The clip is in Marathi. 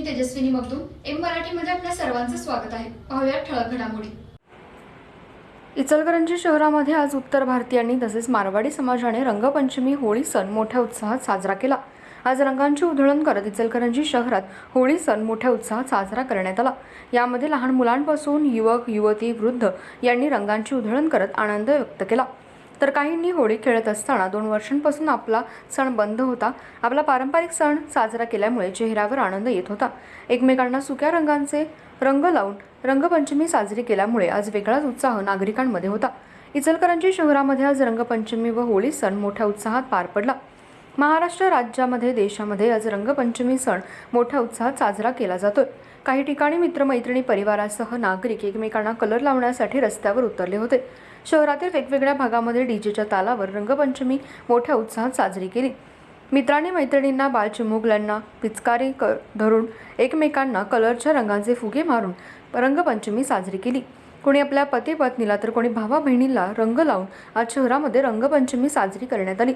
मी तेजस्विनी मगदूम एम मराठीमध्ये आपल्या सर्वांचं स्वागत आहे. पाहूया ठळक घडामोडी. इचलकरंजी शहरामध्ये आज उत्तर भारतीयांनी तसेच मारवाडी समाजाने रंगपंचमी होळी सण मोठ्या उत्साहात साजरा केला. आज रंगांची उधळण करत इचलकरंजी शहरात होळी सण मोठ्या उत्साहात साजरा करण्यात आला. यामध्ये लहान मुलांपासून युवक युवती वृद्ध यांनी रंगांची उधळण करत आनंद व्यक्त केला. तर काहींनी होळी खेळत असताना दोन वर्षांपासून आपला सण बंद होता. आपला पारंपरिक सण साजरा केल्यामुळे चेहऱ्यावर आनंद येत होता. एकमेकांना सुक्या रंगांचे रंग लावून रंगपंचमी साजरी केल्यामुळे आज वेगळाच उत्साह नागरिकांमध्ये होता. इचलकरंजी शहरामध्ये आज रंगपंचमी व होळी सण मोठ्या उत्साहात पार पडला. महाराष्ट्र राज्यामध्ये देशामध्ये आज रंगपंचमी सण मोठ्या उत्साहात साजरा केला जातोय. काही ठिकाणी मित्रमैत्रिणी परिवारासह नागरिक एकमेकांना कलर लावण्यासाठी रस्त्यावर उतरले होते. शहरातील वेगवेगळ्या भागामध्ये डीजेच्या तालावर रंगपंचमी मोठ्या उत्साहात साजरी केली. मित्रांनी मैत्रिणींना बालचिमुगल्यांना पिचकारी क धरून एकमेकांना कलरच्या रंगांचे फुगे मारून रंगपंचमी साजरी केली. कोणी आपल्या पती पत्नीला तर कोणी भावा बहिणीला रंग लावून आज शहरामध्ये रंगपंचमी साजरी करण्यात आली.